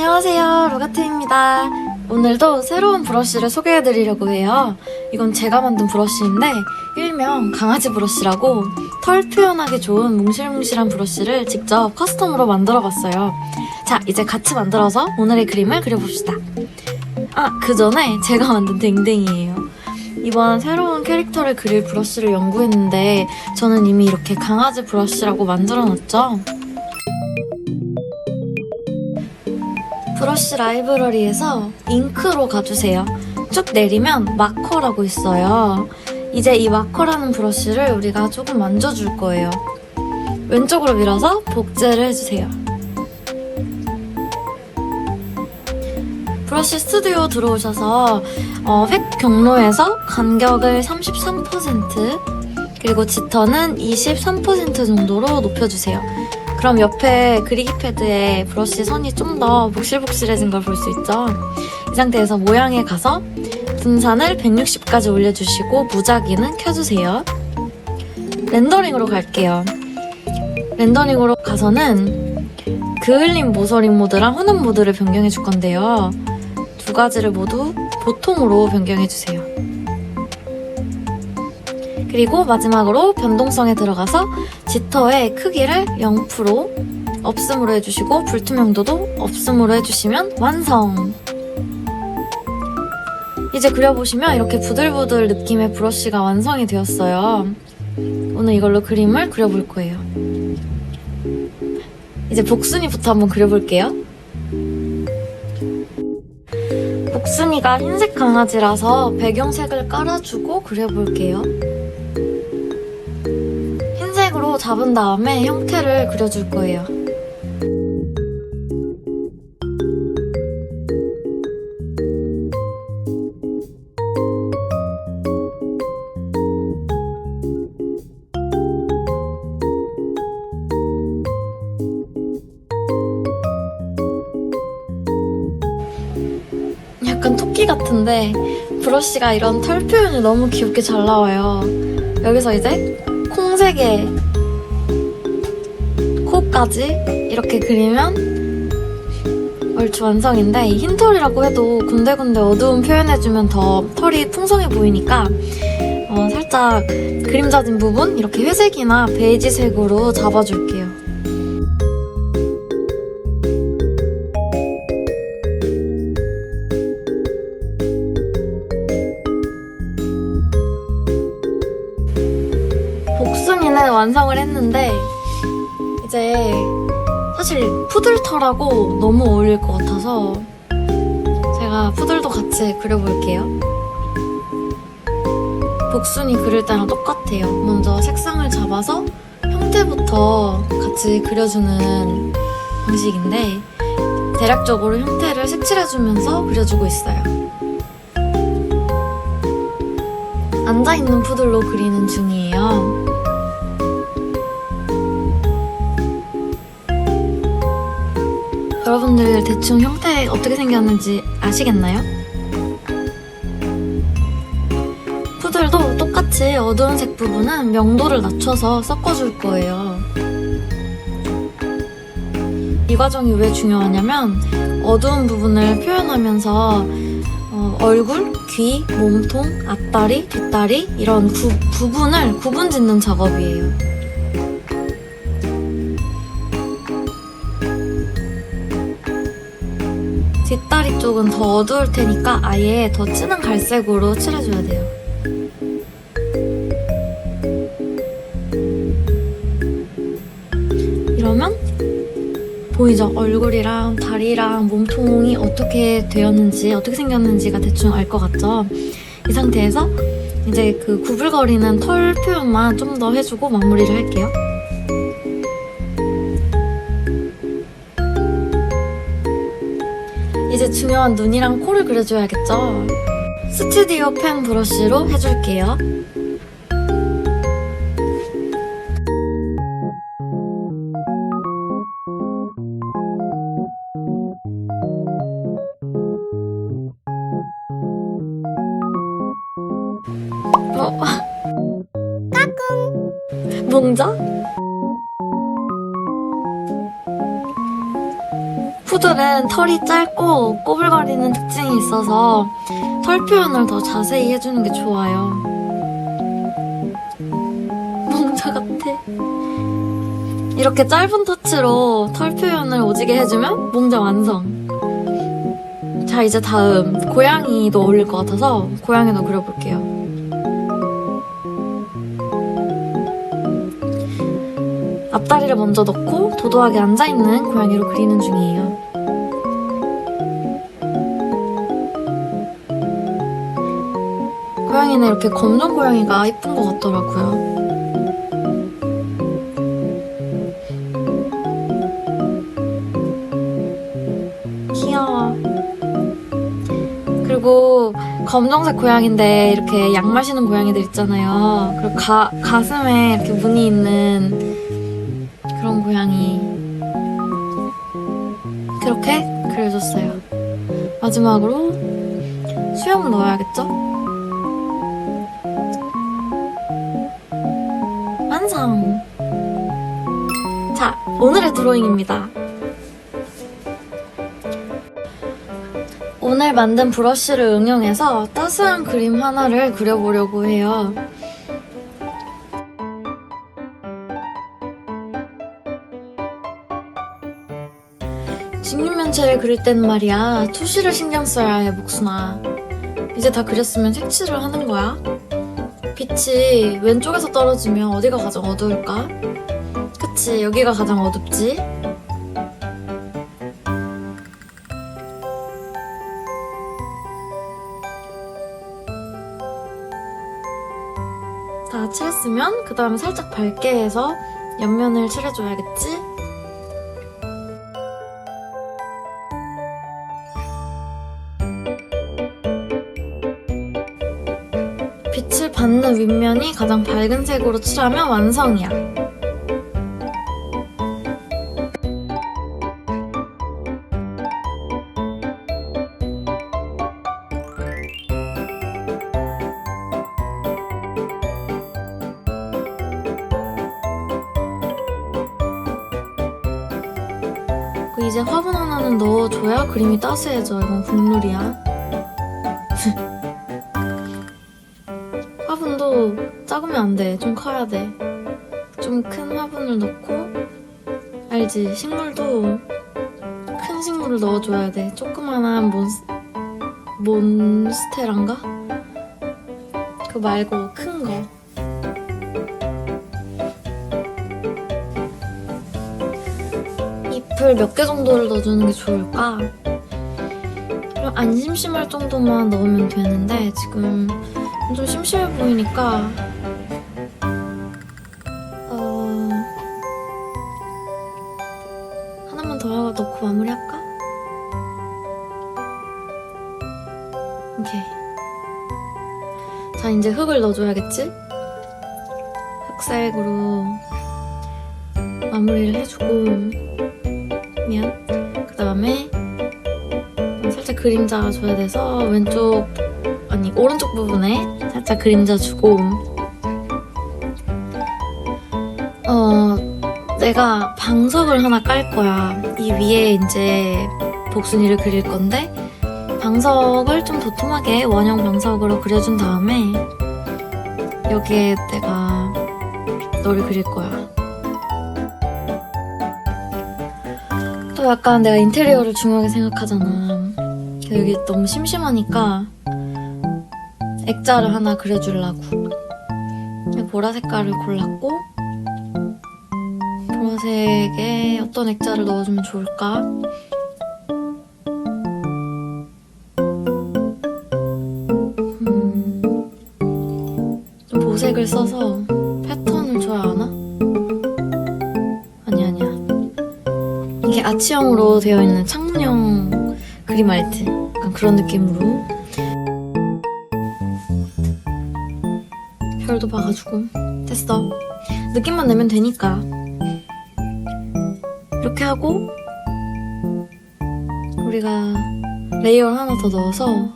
안녕하세요, 로가트입니다. 오늘도 새로운 브러쉬를 소개해드리려고 해요. 이건 제가 만든 브러쉬인데, 일명 강아지 브러쉬라고 털 표현하기 좋은 뭉실뭉실한 브러쉬를 직접 커스텀으로 만들어봤어요. 자, 이제 같이 만들어서 오늘의 그림을 그려봅시다. 아, 그 전에 제가 만든 댕댕이에요. 이번 새로운 캐릭터를 그릴 브러쉬를 연구했는데, 저는 이미 이렇게 강아지 브러쉬라고 만들어놨죠. 브러쉬 라이브러리에서 잉크로 가주세요. 쭉 내리면 마커라고 있어요. 이제 이 마커라는 브러쉬를 우리가 조금 만져줄 거예요. 왼쪽으로 밀어서 복제를 해주세요. 브러쉬 스튜디오 들어오셔서 어, 획 경로에서 간격을 33% 그리고 짙어는 23% 정도로 높여주세요. 그럼 옆에 그리기 패드에 브러쉬 선이 좀 더 복실복실해진 걸 볼 수 있죠. 이 상태에서 모양에 가서 분산을 160까지 올려주시고 무작위는 켜주세요. 렌더링으로 갈게요. 렌더링으로 가서는 그을림 모서링 모드랑 혼합 모드를 변경해 줄 건데요. 두 가지를 모두 보통으로 변경해 주세요. 그리고 마지막으로 변동성에 들어가서 지터의 크기를 0% 없음으로 해주시고 불투명도도 없음으로 해주시면 완성! 이제 그려보시면 이렇게 부들부들 느낌의 브러쉬가 완성이 되었어요. 오늘 이걸로 그림을 그려볼 거예요. 이제 복순이부터 한번 그려볼게요. 복순이가 흰색 강아지라서 배경색을 깔아주고 그려볼게요. 잡은 다음에 형태를 그려줄 거예요. 약간 토끼 같은데 브러쉬가 이런 털 표현이 너무 귀엽게 잘 나와요. 여기서 이제 콩색의 코까지 이렇게 그리면 얼추 완성인데 이 흰털이라고 해도 군데군데 어두운 표현해주면 더 털이 풍성해 보이니까 어, 살짝 그림자진 부분 이렇게 회색이나 베이지색으로 잡아줄게요. 완성을 했는데 푸들털하고 너무 어울릴 것 같아서 제가 푸들도 같이 그려볼게요. 복순이 그릴 때랑 똑같아요. 먼저 색상을 잡아서 형태부터 같이 그려주는 방식인데 대략적으로 형태를 색칠해주면서 그려주고 있어요. 앉아있는 푸들로 그리는 중이에요. 여러분들 대충 형태 어떻게 생겼는지 아시겠나요? 푸들도 똑같이 어두운 색 부분은 명도를 낮춰서 섞어줄 거예요. 이 과정이 왜 중요하냐면 어두운 부분을 표현하면서 어, 얼굴, 귀, 몸통, 앞다리, 뒷다리 이런 구, 부분을 구분 짓는 작업이에요. 뒷다리 쪽은 더 어두울 테니까 아예 더 진한 갈색으로 칠해줘야 돼요. 이러면 보이죠? 얼굴이랑 다리랑 몸통이 어떻게 되었는지, 어떻게 생겼는지가 대충 알 것 같죠? 이 상태에서 이제 그 구불거리는 털 표현만 좀 더 해주고 마무리를 할게요. 중요한 눈이랑 코를 그려줘야겠죠? 스튜디오 펜 브러쉬로 해줄게요. 어. 까꿍. 몽자? 푸들은 털이 짧고 꼬불거리는 특징이 있어서 털 표현을 더 자세히 해주는 게 좋아요. 몽자 같아. 이렇게 짧은 터치로 털 표현을 오지게 해주면 몽자 완성. 자, 이제 다음. 고양이도 어울릴 것 같아서 고양이도 그려볼게요. 앞다리를 먼저 넣고 도도하게 앉아있는 고양이로 그리는 중이에요. 고양이는 이렇게 검정 고양이가 이쁜 것 같더라고요. 귀여워. 그리고 검정색 고양인데 이렇게 양말 신은 고양이들 있잖아요. 그리고 가, 가슴에 이렇게 무늬 있는 그런 고양이. 그렇게 그려줬어요. 마지막으로 수염 넣어야겠죠? 완성! 자, 오늘의 드로잉입니다. 오늘 만든 브러쉬를 응용해서 따스한 그림 하나를 그려보려고 해요. 직육면체를 그릴 땐 말이야 투시를 신경 써야 해 목순아 이제 다 그렸으면 색칠을 하는 거야 빛이 왼쪽에서 떨어지면 어디가 가장 어두울까? 그치 여기가 가장 어둡지? 다 칠했으면 그 다음에 살짝 밝게 해서 옆면을 칠해줘야겠지? 받는 윗면이 가장 밝은 색으로 칠하면 완성이야. 그 이제 화분 하나는 넣어줘야 그림이 따스해져. 이건 국룰이야. 화분도 작으면 안 돼. 좀 커야 돼. 좀 큰 화분을 넣고, 알지? 식물도 큰 식물을 넣어줘야 돼. 조그만한 몬스, 몬스테란가? 그거 말고 큰 거. 잎을 몇 개 정도를 넣어주는 게 좋을까? 안 심심할 정도만 넣으면 되는데 지금 좀 심심해 보이니까 어 하나만 더 넣고 마무리할까? 오케이 자 이제 흙을 넣어줘야겠지? 흑색으로 마무리를 해주고 미안 그 다음에 살짝 그림자 줘야 돼서 왼쪽 아니 오른쪽 부분에 살짝 그림자 주고. 어 내가 방석을 하나 깔 거야. 이 위에 이제 복순이를 그릴 건데 방석을 좀 도톰하게 원형 방석으로 그려준 다음에 여기에 내가 너를 그릴 거야. 또 약간 내가 인테리어를 중요하게 생각하잖아. 여기 너무 심심하니까 액자를 하나 그려주려고 보라 색깔을 골랐고 보라색에 어떤 액자를 넣어주면 좋을까? 음, 좀 보색을 써서 패턴을 줘야 하나? 아니 아니야 이게 아치형으로 되어 있는 창문형 그림 아트 약간 그런 느낌으로 별도 봐가지고 됐어 느낌만 내면 되니까 이렇게 하고 우리가 레이어 하나 더 넣어서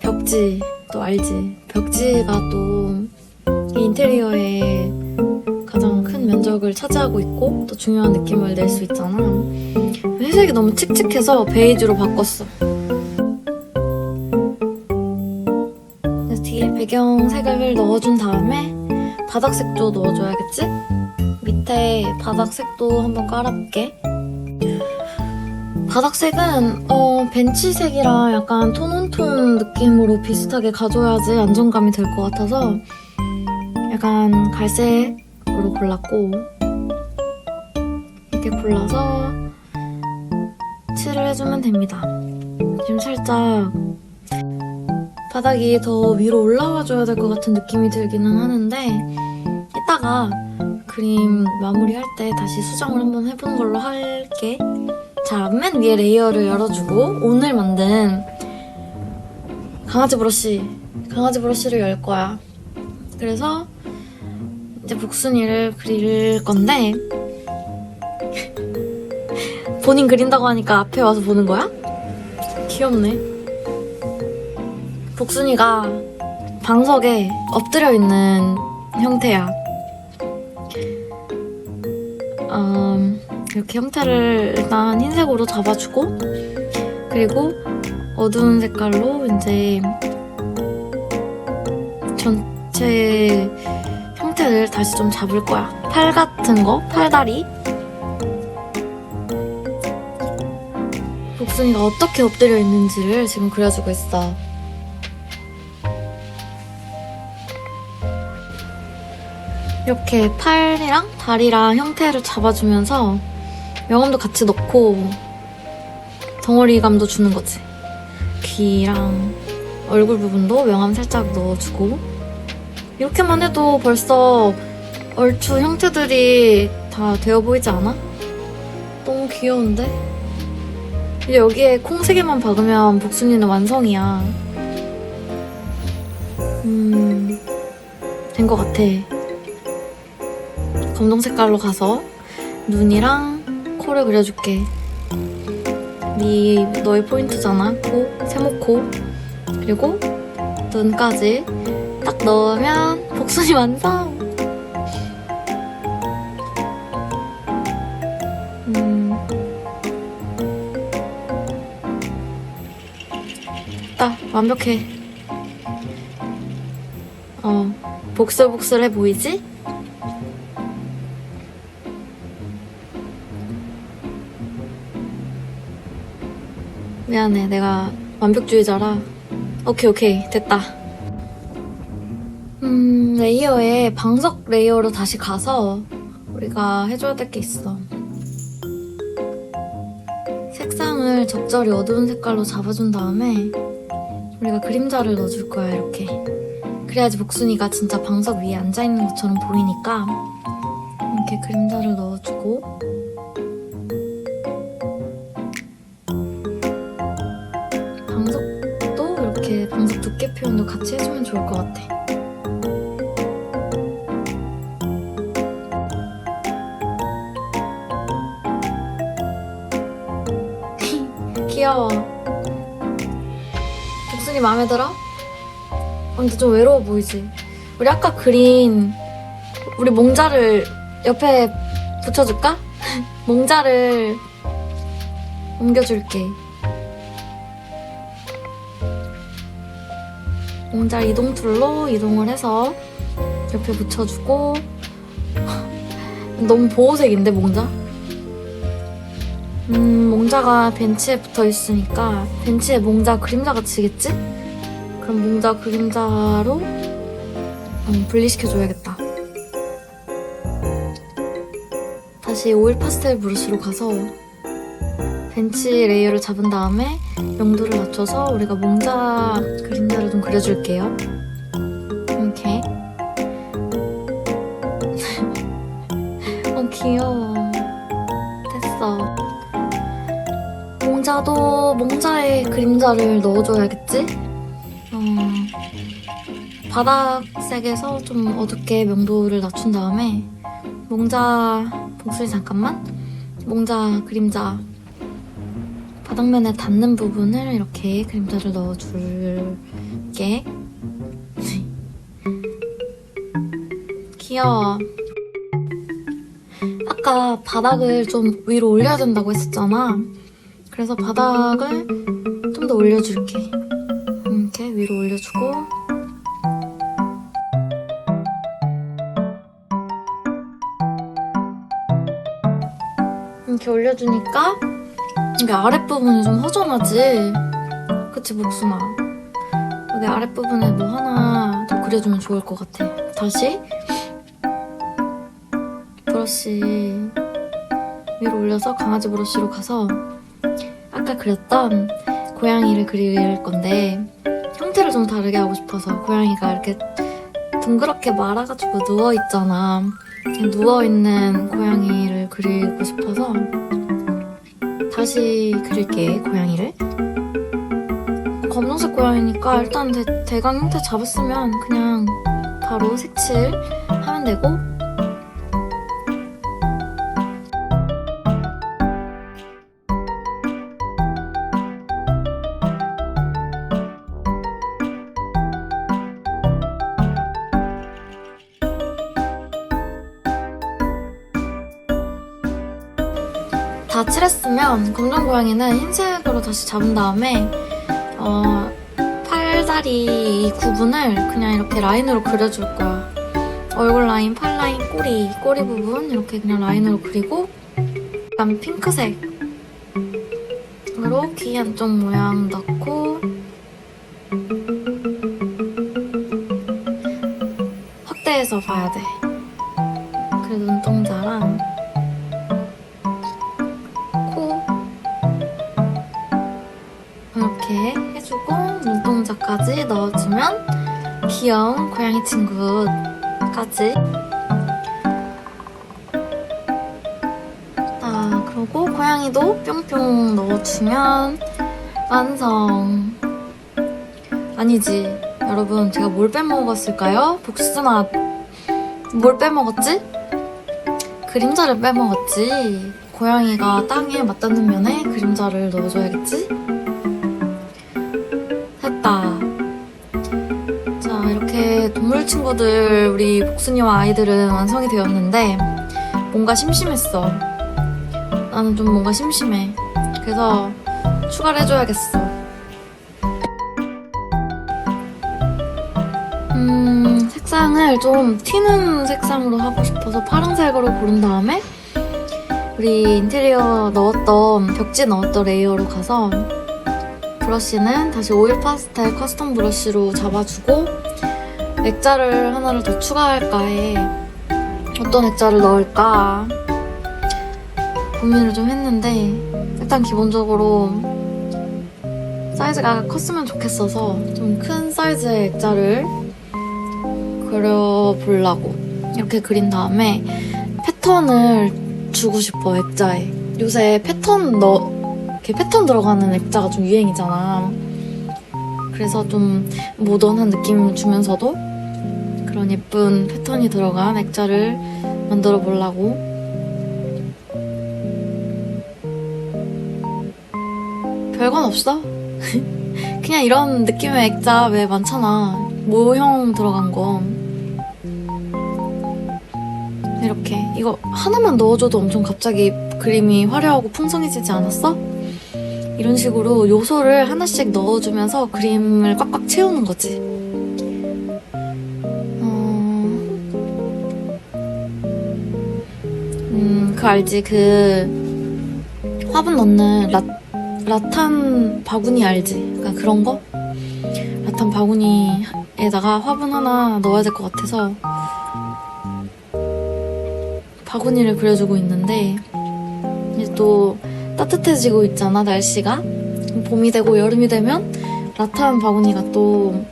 벽지 또 알지 벽지가 또 이 인테리어의 가장 큰 면적을 차지하고 있고 또 중요한 느낌을 낼 수 있잖아. 회색이 너무 칙칙해서 베이지로 바꿨어. 색을 넣어준 다음에 바닥 색도 넣어줘야겠지? 밑에 바닥 색도 한번 깔아볼게. 바닥색은 어, 벤치색이랑 약간 톤온톤 느낌으로 비슷하게 가져야지 안정감이 될 것 같아서 약간 갈색으로 골랐고 이렇게 골라서 칠을 해주면 됩니다. 지금 살짝 바닥이 더 위로 올라와 줘야 될 것 같은 느낌이 들기는 하는데 이따가 그림 마무리할 때 다시 수정을 한번 해보는 걸로 할게. 자, 맨 위에 레이어를 열어주고 오늘 만든 강아지 브러쉬, 강아지 브러쉬를 열 거야. 그래서 이제 복순이를 그릴 건데 본인 그린다고 하니까 앞에 와서 보는 거야? 귀엽네. 복순이가 방석에 엎드려 있는 형태야. 음, 이렇게 형태를 일단 흰색으로 잡아주고 그리고 어두운 색깔로 이제 전체 형태를 다시 좀 잡을 거야. 팔 같은 거, 팔다리. 복순이가 어떻게 엎드려 있는지를 지금 그려주고 있어. 이렇게 팔이랑 다리랑 형태를 잡아주면서 명암도 같이 넣고 덩어리감도 주는 거지. 귀랑 얼굴 부분도 명암 살짝 넣어주고 이렇게만 해도 벌써 얼추 형태들이 다 되어 보이지 않아? 너무 귀여운데? 이제 여기에 콩세 개만 박으면 복순이는 완성이야. 음, 된 것 같아. 검정 색깔로 가서 눈이랑 코를 그려줄게. 네 너의 포인트잖아. 코, 세모코. 그리고 눈까지 딱 넣으면 복순이 완성. 음. 됐다. 완벽해. 어, 복슬복슬해 보이지? 미안해. 내가 완벽주의자라. 오케이, 오케이. 됐다. 음, 레이어에 방석 레이어로 다시 가서 우리가 해줘야 될 게 있어. 색상을 적절히 어두운 색깔로 잡아준 다음에 우리가 그림자를 넣어줄 거야, 이렇게. 그래야지 복순이가 진짜 방석 위에 앉아있는 것처럼 보이니까 이렇게 그림자를 넣어주고 표현도 같이 해주면 좋을 것 같아. 귀여워. 복순이 마음에 들어? 어, 근데 좀 외로워 보이지? 우리 아까 그린 우리 몽자를 옆에 붙여줄까? 몽자를 옮겨줄게. 몽자 이동 툴로 이동을 해서 옆에 붙여주고 너무 보호색인데 몽자? 음 몽자가 벤치에 붙어 있으니까 벤치에 몽자 그림자 같이겠지? 그럼 몽자 그림자로 음, 분리시켜줘야겠다. 다시 오일 파스텔 브러쉬로 가서 벤치 레이어를 잡은 다음에 명도를 낮춰서 우리가 몽자 그림자를 좀 그려줄게요. 이렇게. 어, 귀여워. 됐어. 몽자도 몽자에 그림자를 넣어줘야겠지? 어, 바닥색에서 좀 어둡게 명도를 낮춘 다음에 몽자 복수리 잠깐만 몽자 그림자 바닥면에 닿는 부분을 이렇게 그림자를 넣어줄게 귀여워 아까 바닥을 좀 위로 올려야 된다고 했었잖아. 그래서 바닥을 좀 더 올려줄게. 이렇게 위로 올려주고. 이렇게 올려주니까 이게 아랫부분이 좀 허전하지? 그치, 목순아? 여기 아랫부분에 뭐 하나 더 그려주면 좋을 것 같아. 다시 브러쉬 위로 올려서 강아지 브러쉬로 가서 아까 그렸던 고양이를 그릴 건데 형태를 좀 다르게 하고 싶어서 고양이가 이렇게 둥그렇게 말아가지고 누워있잖아. 누워있는 고양이를 그리고 싶어서 다시 그릴게, 고양이를. 검정색 고양이니까 일단 대, 대강 형태 잡았으면 그냥 바로 색칠 하면 되고 칠했으면 검정 고양이는 흰색으로 다시 잡은 다음에 어, 팔다리 이 구분을 그냥 이렇게 라인으로 그려줄 거야. 얼굴 라인, 팔 라인, 꼬리, 꼬리 부분 이렇게 그냥 라인으로 그리고 그다음 핑크색으로 귀 안쪽 모양 넣고 확대해서 봐야 돼. 그리고 눈동자랑 눈동자까지 넣어주면 귀여운 고양이 친구까지 아 그리고 고양이도 뿅뿅 넣어주면 완성 아니지 여러분 제가 뭘 빼먹었을까요? 복순아 뭘 빼먹었지? 그림자를 빼먹었지 고양이가 땅에 맞닿는 면에 그림자를 넣어줘야겠지? 친구들, 우리 복순이와 아이들은 완성이 되었는데, 뭔가 심심했어. 나는 좀 뭔가 심심해. 그래서 추가를 해줘야겠어. 음, 색상을 좀 튀는 색상으로 하고 싶어서 파란색으로 고른 다음에, 우리 인테리어 넣었던 벽지 넣었던 레이어로 가서 브러쉬는 다시 오일 파스텔 커스텀 브러쉬로 잡아주고 액자를 하나를 더 추가할까에 어떤 액자를 넣을까 고민을 좀 했는데 일단 기본적으로 사이즈가 컸으면 좋겠어서 좀 큰 사이즈의 액자를 그려보려고 이렇게 그린 다음에 패턴을 주고 싶어 액자에. 요새 패턴 넣 이렇게 패턴 들어가는 액자가 좀 유행이잖아. 그래서 좀 모던한 느낌 주면서도 그런 예쁜 패턴이 들어간 액자를 만들어 보려고. 별건 없어. 그냥 이런 느낌의 액자 왜 많잖아. 모형 들어간 거 이렇게. 이거 하나만 넣어줘도 엄청 갑자기 그림이 화려하고 풍성해지지 않았어? 이런 식으로 요소를 하나씩 넣어주면서 그림을 꽉꽉 채우는 거지. 그 알지? 그 화분 넣는 라, 라탄 바구니 알지? 그러니까 그런 거? 라탄 바구니에다가 화분 하나 넣어야 될 것 같아서 바구니를 그려주고 있는데 이제 또 따뜻해지고 있잖아 날씨가 봄이 되고 여름이 되면 라탄 바구니가 또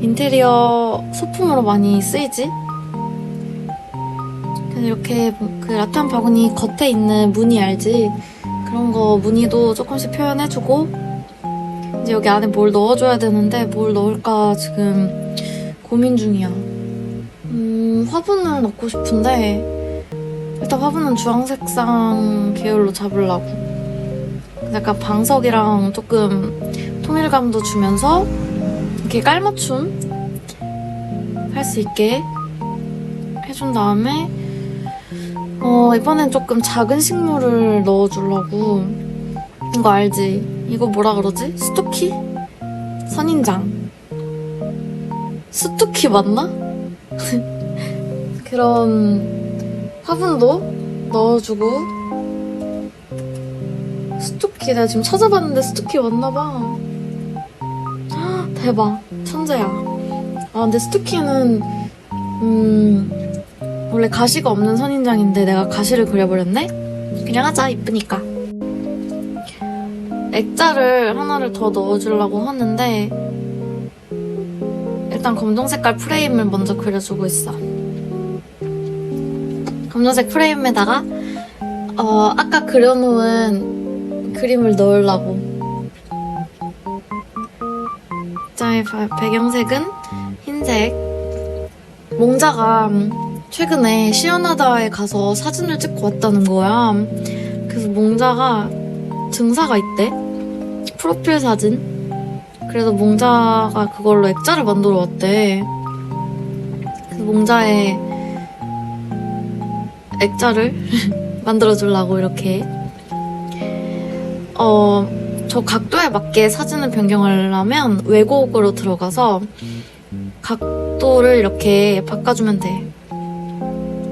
인테리어 소품으로 많이 쓰이지 이렇게 그 라탄 바구니 겉에 있는 무늬 알지 그런 거 무늬도 조금씩 표현해주고 이제 여기 안에 뭘 넣어줘야 되는데 뭘 넣을까 지금 고민 중이야 음 화분을 넣고 싶은데 일단 화분은 주황색상 계열로 잡으려고. 약간 방석이랑 조금 통일감도 주면서 이렇게 깔맞춤 할 수 있게 해준 다음에 어, 이번엔 조금 작은 식물을 넣어주려고. 이거 알지? 이거 뭐라 그러지? 스토키? 선인장. 스토키 맞나? 그런 화분도 넣어주고. 스토키, 내가 지금 찾아봤는데 스토키 맞나봐. 대박. 천재야. 아, 근데 스토키는, 음, 원래 가시가 없는 선인장인데 내가 가시를 그려버렸네? 그냥 하자, 이쁘니까. 액자를 하나를 더 넣어주려고 하는데, 일단 검정 색깔 프레임을 먼저 그려주고 있어. 검정색 프레임에다가, 어, 아까 그려놓은 그림을 넣으려고. 액자의 바- 배경색은 흰색. 몽자가 최근에 시연하다에 가서 사진을 찍고 왔다는 거야. 그래서 몽자가 증사가 있대. 프로필 사진. 그래서 몽자가 그걸로 액자를 만들어 왔대. 그래서 몽자의 액자를 만들어 주려고 이렇게. 어, 저 각도에 맞게 사진을 변경하려면 왜곡으로 들어가서 각도를 이렇게 바꿔주면 돼.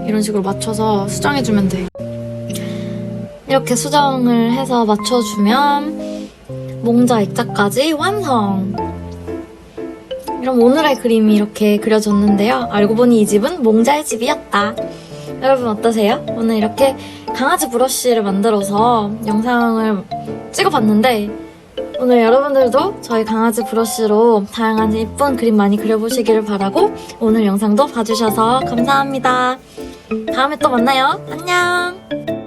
이런 식으로 맞춰서 수정해주면 돼. 이렇게 수정을 해서 맞춰주면 몽자 액자까지 완성! 그럼 오늘의 그림이 이렇게 그려졌는데요. 알고 보니 이 집은 몽자의 집이었다. 여러분 어떠세요? 오늘 이렇게 강아지 브러쉬를 만들어서 영상을 찍어봤는데 오늘 여러분들도 저희 강아지 브러쉬로 다양한 예쁜 그림 많이 그려보시기를 바라고 오늘 영상도 봐주셔서 감사합니다. 다음에 또 만나요. 안녕!